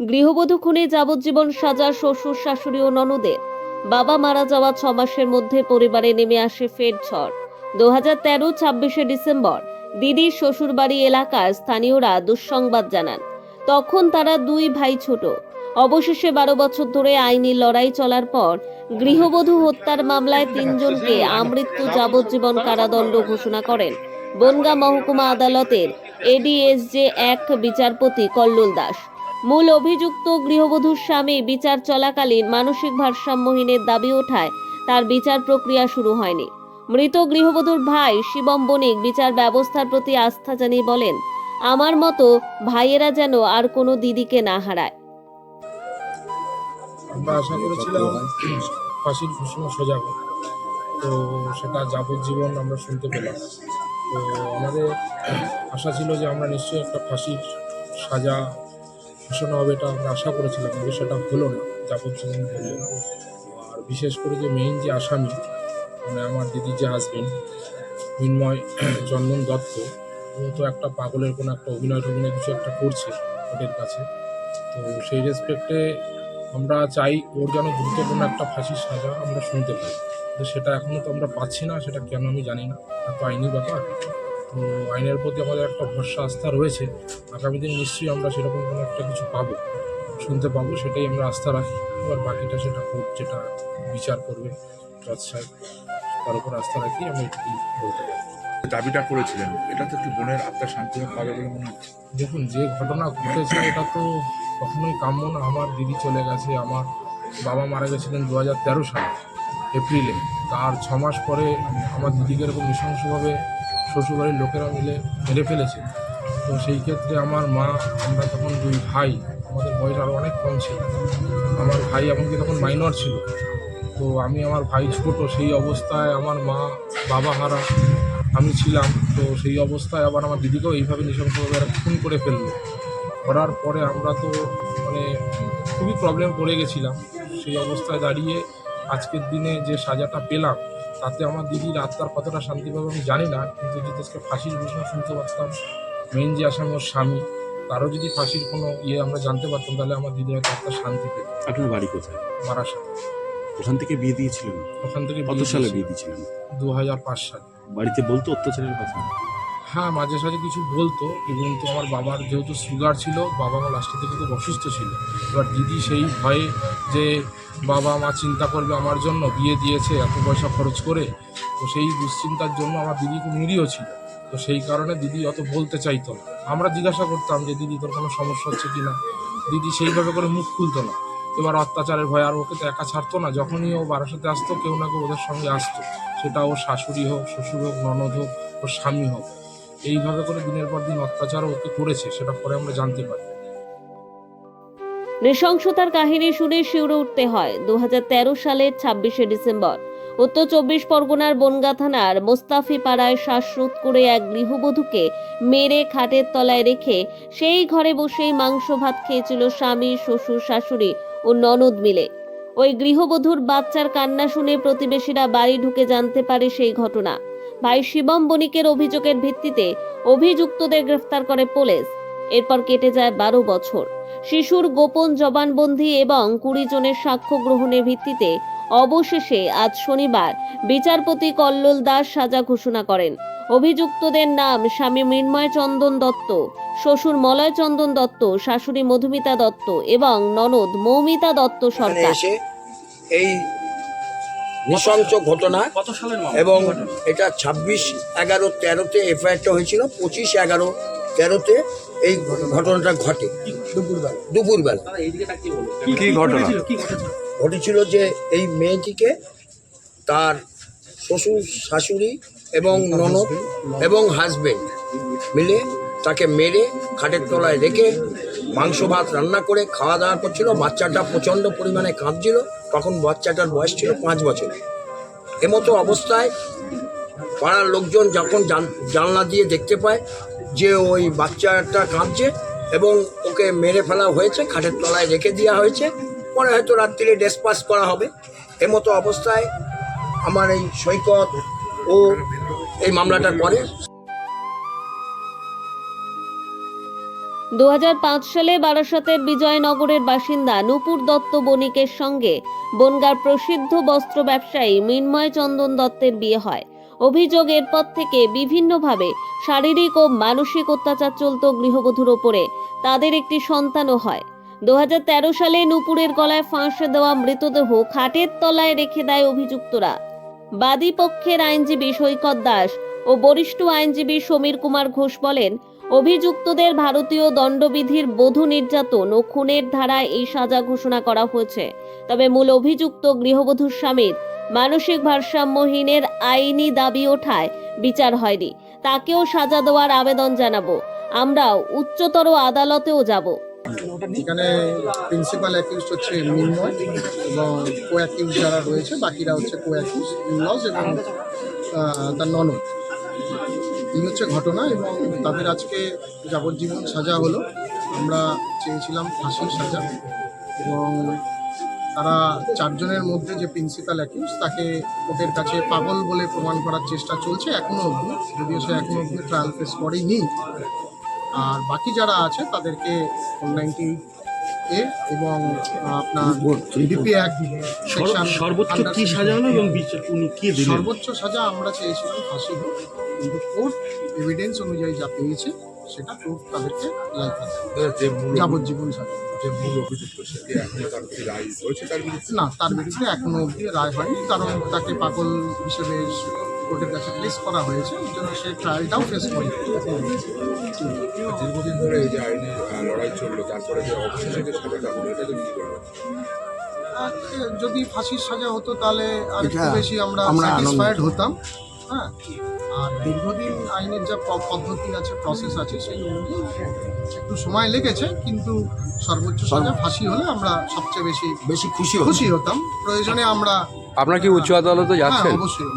গৃহবধূ খুনে যাবজ্জীবন সাজা শ্বশুর, শাশুড়ি ও ননদের বাবা মারা যাওয়া ছ মাসের মধ্যে পরিবারে নেমে আসে ফের ঝড়। দু হাজার তেরো, ছাব্বিশে ডিসেম্বর দিদির শ্বশুরবাড়ি এলাকার স্থানীয়রা দুঃসংবাদ জানান। তখন তারা দুই ভাই ছোট। অবশেষে বারো বছর ধরে আইনি লড়াই চলার পর গৃহবধূ হত্যার মামলায় তিনজনকে আমৃত্যু যাবজ্জীবন কারাদণ্ড ঘোষণা করেন। বনগা মহকুমা আদালতের এডিএসজে এক বিচারপতি কল্লোল দাস। মূল অভিযুক্ত গৃহবধূর স্বামী বিচার চলাকালীন মানসিক ভারসাম্যহীনের দাবি ওঠায় তার বিচার প্রক্রিয়া শুরু হয়নি। মৃত গৃহবধূর ভাই শিবম বণিক বিচার ব্যবস্থার প্রতি আস্থা জানিয়ে বলেন, আমার মতো ভাইয়েরা যেন আর কোনো দিদিকে না হারায়। আমরা আশা করেছিলাম ফাঁসির ঘোষণা সোজা হবে। তো সেটা যাবজ্জীবন আমরা শুনতে পেলাম। তো আমাদের আশা ছিল যে আমরা নিশ্চয়ই একটা ফাঁসির সাজা ঘোষণা হবে এটা আমরা আশা করেছিলাম, কিন্তু সেটা হলো না যাবজ্জীবন হলো আর বিশেষ করে যে মেইন যে আসামি মানে আমার দিদির যে হাজবেন্ড মৃন্ময় চন্দন দত্ত ও তো একটা পাগলের কোনো একটা অভিনয় টভিনয় কিছু একটা করছে ওদের কাছে। তো সেই রেসপেক্টে আমরা চাই ওর যেন গুরুত্বপূর্ণ একটা ফাঁসির সাজা আমরা শুনতে পাই। তো সেটা এখনও তো আমরা পাচ্ছি না, সেটা কেন আমি জানি না, এটা তো আইনি ব্যাপার। আইনের প্রতি আমাদের একটা ভরসা আস্থা রয়েছে। আগামী দিন নিশ্চয়ই আমরা সেরকম কোনো একটা কিছু পাবো শুনতে পাবো সেটাই আমরা আস্থা রাখি। এবার বাকিটা সেটা কোর্ট যেটা বিচার করবে জজ সাহেব তার উপর আস্থা রাখি আমি এটুকুই বলতে পারি। দাবিটা করেছিলেন এটা তো একটু বোনের আত্মার শান্তি পাবে বলে মনে হচ্ছে। দেখুন যে ঘটনা ঘটেছে এটা তো কখনোই কাম্য না। আমার দিদি চলে গেছে আমার বাবা মারা গেছিলেন দু হাজার তেরো সালে এপ্রিলে। তার ছ মাস পরে আমার দিদিকে এরকম নৃশংসভাবে শ্বশুরবাড়ির লোকেরা মিলে মেরে ফেলেছে। তো সেই ক্ষেত্রে আমার মা, আমরা তখন দুই ভাই, আমাদের বয়স আরও অনেক কম ছিল। আমার ভাই এমনকি তখন মাইনর ছিল। তো আমি আমার ভাই ছোট, সেই অবস্থায় আমার মা, বাবা হারা, আমি ছিলাম। তো সেই অবস্থায় আবার আমার দিদিকেও এইভাবে নৃশংসভাবে খুন করে ফেলল। করার পরে আমরা তো মানে খুবই প্রবলেম পড়ে গেছিলাম। সেই অবস্থায় দাঁড়িয়ে আজকের দিনে যে সাজাটা পেলাম তাতে আমার দিদির আত্মার কতটা শান্তি পাবে আমি জানি না কিন্তু যদি আজকে ফাঁসির ঘোষণা শুনতে পারতাম মেন যে আসামি ওর স্বামী তারও যদি ফাঁসির কোনো ইয়ে আমরা জানতে পারতাম তাহলে আমার দিদি হয়তো আত্মার শান্তি পেত। আপনার বাড়ি কোথায়? মারাশা ওখান থেকে বিয়ে দিয়েছিলেন? ওখান থেকে কত সালে বিয়ে দিয়েছিলেন? দু হাজার পাঁচ সালে। বাড়িতে বলতো অত্যাচারের কথা? হ্যাঁ মাঝে সাঝে কিছু বলতো কিন্তু আমার বাবার যেহেতু সুগার ছিল, বাবা মা লাস্টের দিকে খুব অসুস্থ ছিল। এবার দিদি সেই ভয়ে যে বাবা মা চিন্তা করবে আমার জন্য, বিয়ে দিয়েছে, এত পয়সা খরচ করে, তো সেই দুশ্চিন্তার জন্য আমার দিদি খুব নিরীহ ছিল। তো সেই কারণে দিদি অত বলতে চাইতো না। আমরা জিজ্ঞাসা করতাম যে, দিদি, তোর কোনো সমস্যা হচ্ছে কি না দিদি সেইভাবে করে মুখ খুলতো না। এবার অত্যাচারের ভয় আর ওকে তো একা ছাড়তো না। যখনই ও বারাসাতে আসতো, কেউ না কেউ ওদের সঙ্গে আসতো। সেটা ওর শাশুড়ি হোক, শ্বশুর হোক, ননদ হোক, ওর স্বামী হোক। এইভাবে করে দিনের পর দিন অত্যাচার ওকে করেছে, সেটা পরে আমরা জানতে পারি। নৃশংসতার কাহিনী শুনে শিউরে উঠতে হয় দু সালের ছাব্বিশে ডিসেম্বর। উত্তর চব্বিশ পরগনার বনগা থানার মোস্তাফি পাড়ায় শ্বাসরোধ করে এক গৃহবধূকে মেরে খাটের তলায় রেখে সেই ঘরে বসেই মাংস ভাত খেয়েছিল স্বামী, শ্বশুর, শাশুড়ি ও ননদ মিলে। ওই গৃহবধূর বাচ্চার কান্না শুনে প্রতিবেশীরা বাড়ি ঢুকে জানতে পারে সেই ঘটনা। ভাই শিবম বণিকের অভিযোগের ভিত্তিতে অভিযুক্তদের গ্রেফতার করে পুলিশ। এরপর কেটে যায় বারো বছর। শিশুর গোপন জবানবন্দি এবং কুড়ি জনের সাক্ষ্য গ্রহণের ভিত্তিতে অবশেষে আজ শনিবার বিচারপতি কল্লোল দাস সাজা ঘোষণা করেন। অভিযুক্তদের নাম স্বামী মৃন্ময় চন্দন দত্ত শ্বশুর মলয় চন্দন দত্ত শাশুড়ি মধুমিতা দত্ত এবং ননদ মৌমিতা দত্ত সরকার। এই নৃশংস ঘটনা কত সালের মামলা? এবং এটা ছাব্বিশ এগারো তেরোতে এফআইআরটা হয়েছিল পঁচিশ এগারো তেরোতে এই ঘটনাটা ঘটে। দুপুরবেলা। দুপুরবেলা। কি ঘটনা? ঘটেছিল? যে এই মেয়েটিকে তার শ্বশুর শাশুড়ি এবং ননদ এবং হাজবেন্ড মিলে তাকে মেরে খাটের তলায় রেখে মাংস ভাত রান্না করে খাওয়া দাওয়া করছিল। বাচ্চাটা প্রচণ্ড পরিমাণে কাঁদছিল। তখন বাচ্চাটার বয়স ছিল পাঁচ বছর। এমতো অবস্থায় পাড়ার লোকজন যখন জানলা দিয়ে দেখতে পায় যে ওই বাচ্চাটা কাঁদছে এবং ওকে মেরে ফেলা হয়েছে, খাটের তলায় রেখে দেওয়া হয়েছে, পরে হয়তো রাত্রিরে ডেসপাস করা হবে। এমতো অবস্থায় আমার এই সৈকত ও এই মামলাটা করে দু হাজার পাঁচ সালে বারাসতের বিজয়নগরের বাসিন্দা নূপুর দত্ত বণিকের সঙ্গে বনগার প্রসিদ্ধ বস্ত্র ব্যবসায়ী মৃন্ময় চন্দন দত্তের বিয়ে হয়। অভিযোগ এরপর থেকে বিভিন্নভাবে শারীরিক ও মানসিক অত্যাচার চলত গৃহবধূর ওপরে। তাদের একটি সন্তানও হয়। দু হাজার তেরো সালে নূপুরের গলায় ফাঁস দেওয়া মৃতদেহ খাটের তলায় রেখে দেয় অভিযুক্তরা। বাদী পক্ষের আইনজীবী সৈকত দাস ও বরিষ্ঠ আইনজীবী সমীর কুমার ঘোষ বলেন অভিযুক্তদের ভারতীয় দণ্ডবিধির বধূ নির্যাতন ও খুনের ধারায় এই সাজা ঘোষণা করা হয়েছে। তবে মূল অভিযুক্ত গৃহবধূর স্বামীর মানসিক ভারসাম্যহীনের আইনি দাবি ওঠায় বিচার হয়নি। তাকেও সাজা দেওয়ার আবেদন জানাব। আমরাও উচ্চতর আদালতেও যাব। এখানে প্রিন্সিপাল অ্যাকিউজড হচ্ছে মৃন্ময় এবং কো অ্যাকিউজ যারা রয়েছে, বাকিরা হচ্ছে কো অ্যাকিউজ ইনলজ এবং তার ননদ। এই হচ্ছে ঘটনা এবং তাদের আজকে যাবজ্জীবন সাজা হলো। আমরা চেয়েছিলাম ফাঁসির সাজা এবং তারা চারজনের মধ্যে যে প্রিন্সিপাল অ্যাকিউজ তাকে কোর্টের কাছে পাগল বলে প্রমাণ করার চেষ্টা চলছে এখনও অবধি, যদিও সে এখনও অবধি ট্রায়াল ফেস করেনি। আর বাকি যারা আছে, তাদেরকে নাইনটি এ এবং আপনার সর্বোচ্চ কি সাজা হলো এবং বিচার উনি কি সর্বোচ্চ সাজা আমরা চেয়েছিলাম ফাঁসি হোক কিন্তু কোর্ট এভিডেন্স অনুযায়ী যা পেয়েছে সেটা কোর্ট তাদেরকে লাইফ যে যাবজ্জীবন সাজা। না তার বিরুদ্ধে এখনও অবধি রায় হয়নি কারণ তাকে পাগল হিসেবে কোর্টের কাছে প্লেস করা হয়েছে ওই জন্য সে ট্রায়ালটাও ফেস করে দীর্ঘদিন ধরে এই যে আইনি লড়াই চলল তারপরে যে অবশেষে যে সাজাটা হলো এটা কি করবে যদি ফাঁসির সাজা হতো তাহলে আর একটু বেশি আমরা আমরা স্যাটিসফাইড হতাম। হ্যাঁ। আর দীর্ঘদিন আইনের যা পদ্ধতি আছে প্রসেস আছে সেই অনুযায়ী একটু সময় লেগেছে কিন্তু সর্বোচ্চ সাজা ফাঁসি হলে আমরা সবচেয়ে বেশি বেশি খুশি খুশি হতাম। প্রয়োজনে আমরা আপনার কি উচ্চ আদালতে হ্যাঁ যাচ্ছেন? অবশ্যই